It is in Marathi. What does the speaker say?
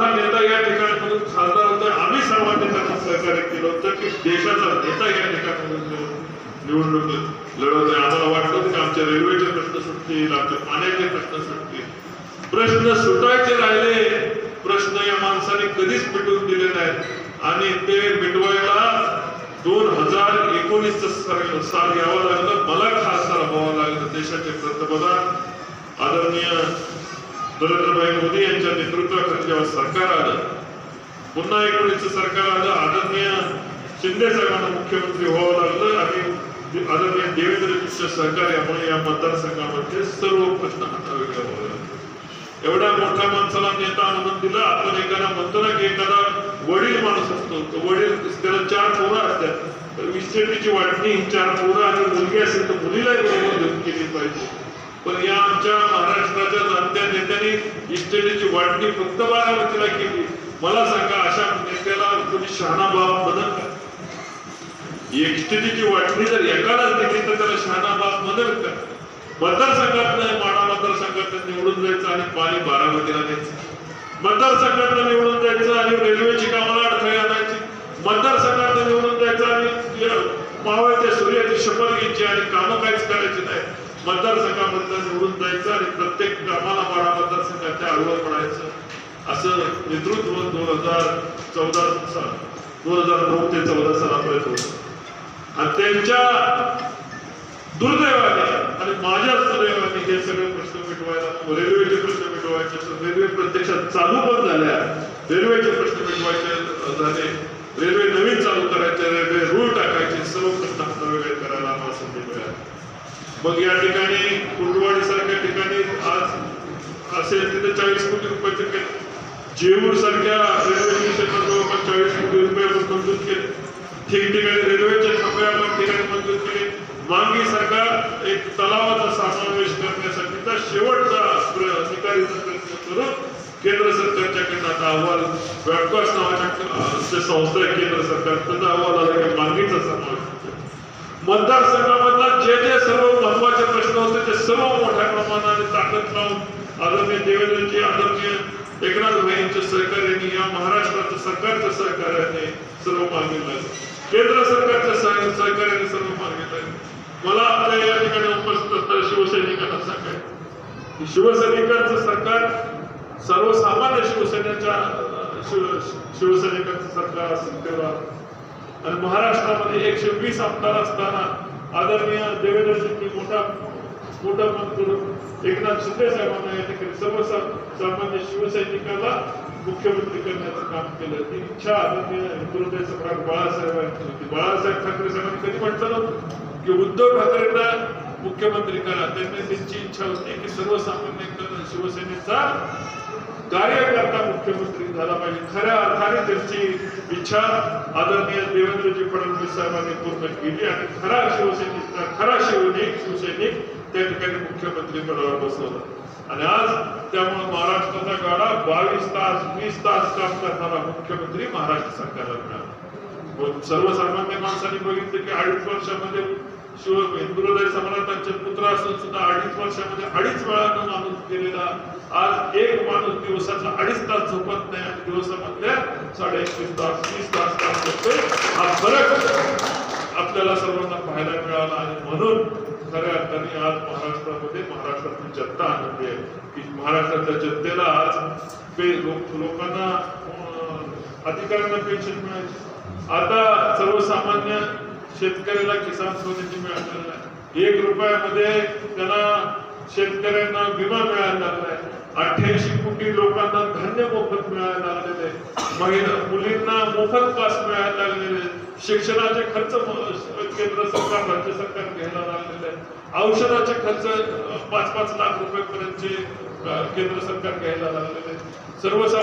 मोठा नेता या ठिकाणामधून खासदार होता आम्ही सर्वांनी त्यांना सहकार्य केलं होतं की देशाचा नेता या ठिकाणामधून निवडणूक लढवत आहे आम्हाला वाटत की आमच्या रेल्वेचे प्रश्न सुटतील आमच्या पाण्याचे प्रश्न सुटतील प्रश्न सुटायचे राहिले. प्रश्न या माणसाने कधीच मिटवून दिले नाहीत. आणि ते मिटवायला दोन हजार एकोणीसचं साल यावं लागलं. मला खासदार व्हावं लागलं. देशाचे पंतप्रधान आदरणीय नरेंद्रभाई मोदी यांच्या नेतृत्वाखाली जेव्हा सरकार आलं पुन्हा एकोणीसचं सरकार आलं आदरणीय शिंदे साहेबांना मुख्यमंत्री व्हावं लागलं आणि आदरणीय देवेंद्रजींचं सरकार यामुळे या मतदारसंघामध्ये सर्व प्रश्न हातावेगळे व्हावं लागले. एवढ्या मोठ्या माणसाला नेता आनंद दिला आपण एखादा म्हणतो ना की एखादा वडील माणूस असतो तो वडील त्याला चार पोरं असतात. तर विस्टेटीची वाटणी ही चार पोरं आणि मुलगी असेल तर मुलीलाही बरोबर घेऊन केली पाहिजे. पण या आमच्या महाराष्ट्राच्या जाणत्या नेत्यांनी इस्टेटीची वाटणी फक्त बारामतीला केली. मला सांगा अशा नेत्याला तुम्ही शहाणा बाप बनल का इस्टेटीची वाटणी जर एकालाच दिली तर त्याला शहाणा बाप म्हणेल का? मतदारसंघात माडा मतदारसंघात निवडून जायचं आणि पाणी बारामतीला द्यायचं मतदारसंघात निवडून जायचं आणि रेल्वेची कामाला अडथळे आणायची मतदारसंघात निवडून जायचं आणि या मावळत्या सूर्याची शपथ घ्यायची आणि कामं काहीच करायची नाही मतदारसंघामधला निवडून जायचं आणि प्रत्येक कामाला बारा मतदारसंघाच्या आडवर पडायचं असं नेतृत्व दोन हजार चौदा साल दोन हजार नऊ ते चौदा सालापर्यंत होतं. आणि त्यांच्या दुर्दैवाने आणि माझ्या सुदैवाने हे सगळे प्रश्न मिटवायला रेल्वेचे प्रश्न मिटवायचे रेल्वे प्रत्यक्षात चालू पण झाल्या. रेल्वेचे प्रश्न मिटवायचे झाले. रेल्वे नवीन चालू करायचे रेल्वे रूळ टाकायचे सर्व प्रश्न हातावेगळे करायला आम्हाला संधी मिळाली मग या ठिकाणी कुंडवाडी सारख्या ठिकाणी आज असेल तिथे चाळीस कोटी रुपयाचे केले. जेऊर सारख्या रेल्वे स्टेशनला जवळपास चाळीस कोटी रुपये आपण मंजूर केले. ठिकठिकाणी रेल्वेचे थांबे आपण ठिकाणी मंजूर केले. मांगी सारखा एक तलावाचा समावेश करण्यासाठीचा शेवटचा प्र- अधिकारीचा प्रयत्न करून केंद्र सरकारच्याकडनं आता अहवाल वेबकास्ट नावाच्या संस्था आहे केंद्र सरकार त्याचा अहवाल आला की मांगीचा समावेश. मतदारसंघामधला जे जे सर्व महत्त्वाचे प्रश्न होते ते सर्व मोठ्या प्रमाणाने ताकद लावून आदरणीय देवेंद्रजी आदरणीय एकनाथ भाई सहकार्याने या महाराष्ट्राचं सरकारच्या सहकार्याने सर्व मार्गी लागले केंद्र सरकारच्या सहकार्याने सर्व मार्गी लागले मला आपल्या या ठिकाणी उपस्थित असणाऱ्या शिवसैनिकांना सांगायचं शिवसैनिकांचं सरकार सर्वसामान्य शिवसेनेच्या शिवसैनिकांचं सरकार असेल तेव्हा आणि महाराष्ट्रामध्ये एकशे वीस आमदार असताना आदरणीय देवेंद्रजींनी मोठा मोठा मन एकनाथ शिंदे साहेबांना या ठिकाणी सर्व सामान्य शिवसैनिकाला मुख्यमंत्री करण्याचं काम केलं. ती इच्छा आदरणीय हिंदुहृदय सम्राट बाळासाहेबांची होती. बाळासाहेब ठाकरे साहेबांनी कधी म्हटलं नव्हतं की उद्धव ठाकरेंना मुख्यमंत्री करा. त्यांनी त्यांची इच्छा होती की सर्वसामान्य शिवसेनेचा कार्यकर्ता मुख्यमंत्री झाला पाहिजे. खऱ्या अर्थाने त्यांची इच्छा आदरणीय देवेंद्रजी फडणवीस साहेबांनी पूर्ण केली आणि खरा शिवसैनिक खरा शिवसैनिक शिवसैनिक त्या ठिकाणी मुख्यमंत्री पदावर बसवला. आणि आज त्यामुळे महाराष्ट्राचा गाडा बावीस तास वीस तास काम करणारा मुख्यमंत्री महाराष्ट्र सरकारला मिळाला. सर्वसामान्य माणसांनी बघितलं की अडीच वर्षामध्ये शिव हिंदुहृदय सम्राटांचे पुत्र असून सुद्धा वर्षामध्ये अडीच वेळा न माणूस गेलेला. आज एक माणूस दिवसाचा अडीच तास झोपत नाही आणि दिवसामधल्या साडे एकवीस तास तीस तास काम करतोय. हा फरक आपल्याला सर्वांना पाहायला मिळाला आणि म्हणून खऱ्या अर्थाने आज महाराष्ट्रामध्ये महाराष्ट्रातील जनता आनंदी आहे. की महाराष्ट्रातल्या जनतेला आज लोकांना अधिकाऱ्यांना पेन्शन मिळायची आता सर्वसामान्य शेतकऱ्याला किसान सोन्याची मिळालेलं नाही. एक रुपयामध्ये त्यांना शेतकऱ्यांना विमा मिळायला लागलाय अठ्ठ्याऐंशी कोटी लोकांना धान्य मोफत मिळायला लागलेले महिला मुलींना मोफत पास मिळायला लागलेले शिक्षणाचे खर्च केंद्र सरकार राज्य सरकार घ्यायला लागलेले आहे. औषधाचे खर्च पाच पाच लाख रुपये पर्यंतचे केंद्र सरकार घ्यायला लागलेले सर्व